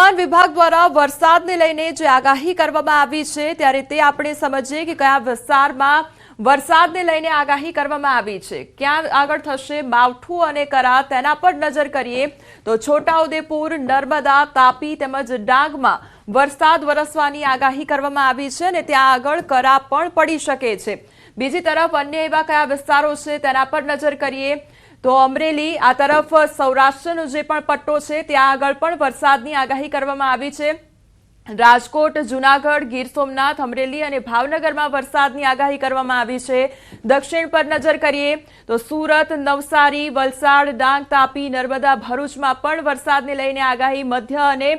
હવામાન વિભાગ દ્વારા વરસાદને લઈને જે આગાહી કરવામાં આવી છે, ત્યારે તે આપણે સમજીએ કે કયા વિસ્તારમાં વરસાદને લઈને આગાહી કરવામાં આવી છે. ક્યાં આગળ થશે, માવઠું અને કરા તેના પર નજર કરીએ તો છોટાઉદેપુર, નર્મદા, તાપી તેમજ ડાંગમાં વરસાદ વરસવાની આગાહી કરવામાં આવી છે અને ત્યાં આગળ કરા પણ પડી શકે છે. બીજી તરફ અન્ય એવા કયા વિસ્તારો છે તેના પર નજર કરીએ તો અમરેલી, આ તરફ સૌરાષ્ટ્રનો જે પણ પટ્ટો છે, ત્યાં આગળ પણ વરસાદની આગાહી કરવામાં આવી છે. રાજકોટ, જુનાગઢ, ગીર સોમનાથ, અમરેલી અને ભાવનગરમાં વરસાદની આગાહી કરવામાં આવી છે. દક્ષિણ પર નજર કરીએ તો સુરત, નવસારી, વલસાડ, ડાંગ, તાપી, નર્મદા, ભરૂચમાં પણ વરસાદને લઈને આગાહી મધ્ય અને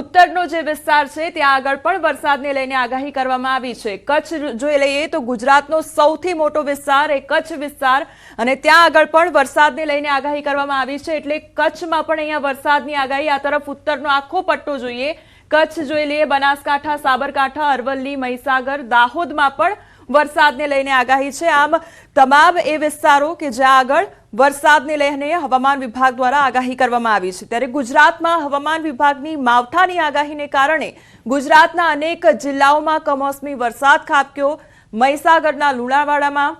ઉત્તરનો જે વિસ્તાર છે, ત્યાં આગળ પણ વરસાદને લઈને આગાહી કરવામાં આવી છે. કચ્છ જોઈ લઈએ તો ગુજરાતનો સૌથી મોટો વિસ્તાર એ કચ્છ વિસ્તાર અને ત્યાં આગળ પણ વરસાદને લઈને આગાહી કરવામાં આવી છે. એટલે કચ્છમાં પણ અહીંયા વરસાદની આગાહી, આ તરફ ઉત્તરનો આખો પટ્ટો જોઈએ. કચ્છ જોઈ લઈએ. બનાસકાંઠા, સાબરકાંઠા, અરવલ્લી, મહીસાગર, દાહોદમાં પણ વરસાદને લઈને આગાહી છે. આમ તમામ એ વિસ્તારો કે જ્યાં આગળ વરસાદને લઈને હવામાન વિભાગ દ્વારા આગાહી કરવામાં આવી છે. ત્યારે ગુજરાતમાં હવામાન વિભાગની માવઠાની આગાહીને કારણે ગુજરાતના અનેક જિલ્લાઓમાં કમોસમી વરસાદ ખાબક્યો. મહીસાગરના લુણાવાડામાં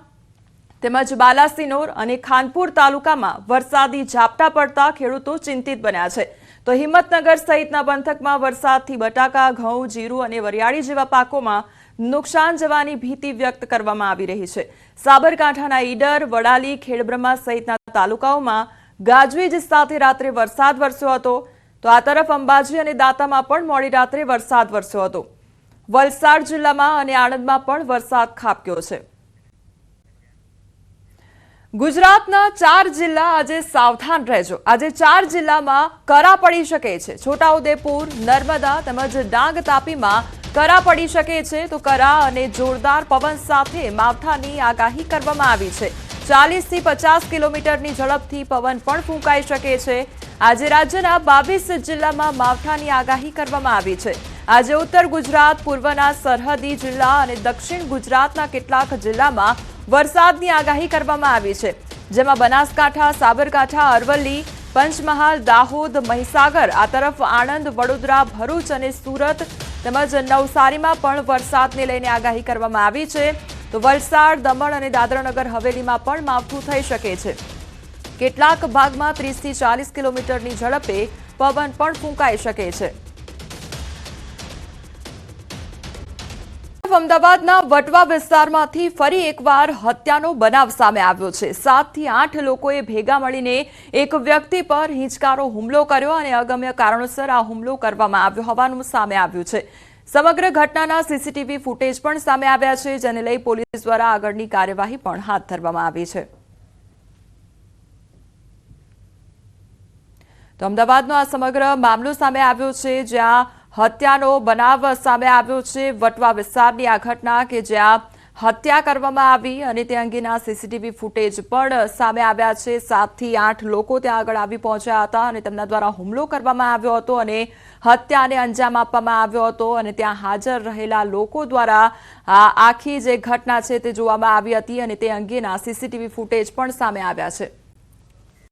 તેમજ બાલાસિનોર અને ખાનપુર તાલુકામાં વરસાદી ઝાપટા પડતા ખેડૂતો ચિંતિત બન્યા છે. તો હિંમતનગર સહિતના પંથકમાં વરસાદથી બટાકા, ઘઉં, જીરું અને વરિયાળી જેવા પાકોમાં નુકસાન જવાની ભીતિ વ્યક્ત કરવામાં આવી રહી છે. સાબરકાંઠાના ઈડર, વડાલી, ખેડબ્રહ્મા સહિતના તાલુકાઓમાં ગાજવીજ સાથે રાત્રે વરસાદ વરસ્યો હતો. તો આ તરફ અંબાજી અને દાંતામાં પણ મોડી રાત્રે વરસાદ વરસ્યો હતો. વલસાડ જિલ્લામાં અને આણંદમાં પણ વરસાદ ખાબક્યો છે. ગુજરાતના ચાર જિલ્લા આજે સાવધાન રહેજો. આજે ચાર જિલ્લામાં કરા પડી શકે છે. છોટાઉદેપુર, નર્મદા તેમજ ડાંગ તાપીમાં કરા પડી શકે છે. તો કરા અને જોરદાર પવન સાથે માવઠાની આગાહી કરવામાં આવી છે. ચાલીસથી પચાસ કિલોમીટરની ઝડપથી પવન પણ ફૂંકાઈ શકે છે. આજે રાજ્યના બાવીસ જિલ્લામાં માવઠાની આગાહી કરવામાં આવી છે. આજે ઉત્તર ગુજરાત, પૂર્વના સરહદી જિલ્લા અને દક્ષિણ ગુજરાતના કેટલાક જિલ્લામાં વરસાદની આગાહી કરવામાં આવી છે, જેમાં બનાસકાંઠા, સાબરકાંઠા, અરવલ્લી, પંચમહાલ, દાહોદ, મહીસાગર, આ તરફ આણંદ, વડોદરા, ભરૂચ અને સુરત તેમજ નવસારીમાં પણ વરસાદને લઈને આગાહી કરવામાં આવી છે. તો વલસાડ, દમણ અને દાદરાનગર હવેલીમાં પણ માવઠું થઈ શકે છે. કેટલાક ભાગમાં ત્રીસથી ચાલીસ કિલોમીટરની ઝડપે પવન પણ ફૂંકાઈ શકે છે. અમદાવાદના વટવા વિસ્તારમાંથી ફરી એકવાર હત્યાનો બનાવ સામે આવ્યો છે. સાતથી આઠ લોકોએ ભેગા મળીને એક વ્યક્તિ પર હિંચકારો હુમલો કર્યો અને અગમ્ય કારણોસર આ હુમલો કરવામાં આવ્યો હોવાનું સામે આવ્યું છે. સમગ્ર ઘટનાના સીસીટીવી ફૂટેજ પણ સામે આવ્યા છે, જેને લઈ પોલીસ દ્વારા આગળની કાર્યવાહી પણ હાથ ધરવામાં આવી છે. તો અમદાવાદનો આ સમગ્ર મામલો સામે આવ્યો છે, જ્યાં હત્યાનો બનાવ સામે આવ્યો છે. વટવા વિસ્તારની આ ઘટના કે જ્યાં હત્યા કરવામાં આવી અને તે અંગેના સીસીટીવી ફૂટેજ પણ સામે આવ્યા છે. સાતથી આઠ લોકો ત્યાં આગળ આવી પહોંચ્યા હતા અને તેમના દ્વારા હુમલો કરવામાં આવ્યો હતો અને હત્યાને અંજામ આપવામાં આવ્યો હતો અને ત્યાં હાજર રહેલા લોકો દ્વારા આખી જે ઘટના છે તે જોવામાં આવી હતી અને તે અંગેના સીસીટીવી ફૂટેજ પણ સામે આવ્યા છે.